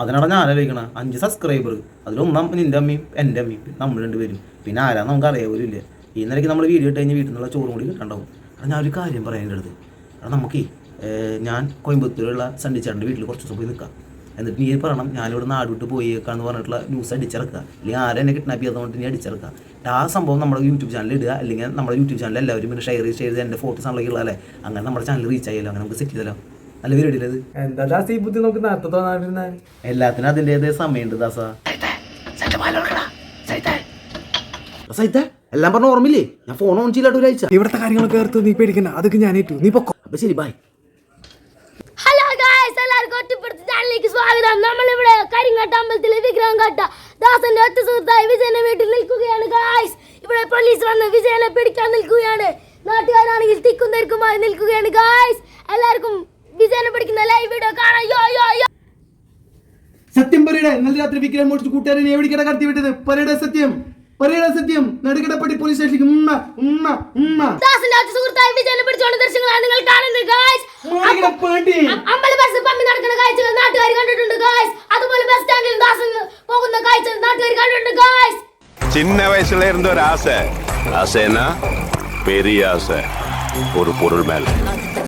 അതിനാണ് ഞാൻ ആലോചിക്കണ. അഞ്ച് സബ്സ്ക്രൈബർ അതിലൊന്നാം നിന്റെ അമ്മയും എന്റെ അമ്മയും. നമ്മൾ രണ്ടുപേരും പിന്നെ ആരാന്ന് നമുക്ക് ഇല്ല ഈ നിലയ്ക്ക് നമ്മൾ വീഡിയോ ഇട്ട് കഴിഞ്ഞ് വീട്ടിൽ നിന്നുള്ള ചോറും കൂടി കിട്ടണ്ടാവും. കാരണം ഞാൻ ഒരു കാര്യം പറയാൻ എന്റെ അടുത്ത്. എടാ നമുക്കേ ഞാൻ കോയമ്പത്തൂരുള്ള സണ്ടിച്ചാറിന്റെ വീട്ടിൽ കുറച്ച് ദിവസം പോയി നിൽക്കാം എന്നിട്ട് നീ പറയണം ഞാനിവിടെ നാട് വിട്ട് പോയേക്കാന്ന് പറഞ്ഞിട്ടുള്ള ന്യൂസ് അടിച്ചിറക്കുക. അല്ലെങ്കിൽ ആരെ എന്നെ കിഡ്നാപ്പ് ചെയ്തതുകൊണ്ട് നീ അടിച്ചിറക്കുക. ആ സംഭവം നമ്മുടെ യൂട്യൂബ് ചാനലിൽ ഇടുക. അല്ലെങ്കിൽ നമ്മുടെ യൂട്യൂബ് ചാനൽ എല്ലാവരും പിന്നെ ഷെയർ ചെയ്ത് എന്റെ ഫോട്ടോസ് ആണല്ലോ ഉള്ളതല്ലേ അങ്ങനെ നമ്മുടെ ചാനൽ റീച്ച് ആയല്ലോ അങ്ങനെ നമുക്ക് സെറ്റ് ചെയ്തല്ലോ. നല്ല പരിപാടി അത് എന്താ ദാസ് ഈ ബുദ്ധി നമുക്ക് നേരത്തെ തോന്നാണ്ടിരുന്ന എല്ലാത്തിനും അതിന്റെതായ സമയമുണ്ട് ദാസ. സൈത്ത എല്ലാം പറഞ്ഞ ഓർമ്മയില്ലേ? ഞാൻ ഫോൺ ഓൺ ചെയ്തിട്ട് ഒരാഴ്ച. ഇവിടുത്തെ കാര്യങ്ങളൊക്കെ ഓർത്ത് നീ പേടിക്കണ്ട അതൊക്കെ ഞാൻ ഏറ്റു. നീ പൊക്കോ. അപ്പൊ ശരി ബൈ ഹലോ ഗായ്സ് എല്ലാവർക്കും ഒറ്റപ്പെടുത്ത ചാനലിലേക്ക് സ്വാഗതം. നമ്മളിവിടെ കരിങ്ങാട്ട അമ്പലത്തിലെ വിഗ്രഹം കട്ട ദാസന്റെ ഒറ്റ സുഹൃത്തായി വിജയന്റെ വീട്ടിൽ നിൽക്കുകയാണ് ഗായ്സ് ഇവിടെ പോലീസ് വന്ന് വിജയനെ പിടിക്കാൻ നിൽക്കുകയാണ്. നാട്ടുകാരാണെങ്കിൽ തിക്കും തിരക്കുമായി നിൽക്കുകയാണ് ഗായ്സ് സത്യം പറയടേ ഇന്നലെ രാത്രി വിക്രം മോഷിച്ച് കൂട്ടുകാരനെ എവിടേക്കട കടത്തി വിട്ടത് പറയടേ സത്യം പറയടേ സത്യം നടുക്കടപ്പടി പോലീസ് സ്റ്റേഷനിലേക്ക് ഉമ്മ ഉമ്മ ഉമ്മ ദാസന്റെ ഒറ്റ സുഹൃത്തായ വിജയനെ പിടിച്ചുകൊണ്ട് ദൃശ്യങ്ങളാണ് നിങ്ങൾ കാണുന്നത് ഗായ്സ് മാറിക്കട പാണ്ടി അമ്പല ബസ് പമ്പി നടക്കുന്ന കാഴ്ചകൾ നാട്ടുകാർ കണ്ടിട്ടുണ്ട് ഗായ്സ് അതുപോലെ ബസ് സ്റ്റാൻഡിൽ ദാസൻ പോകുന്ന കാഴ്ച നാട്ടുകാർ കണ്ടിട്ടുണ്ട് ഗായ്സ് சின்ன வயசுல இருந்த ஒரு ஆசை ஆசைன்னா பெரிய ஆசை ஒரு பொருள் மேல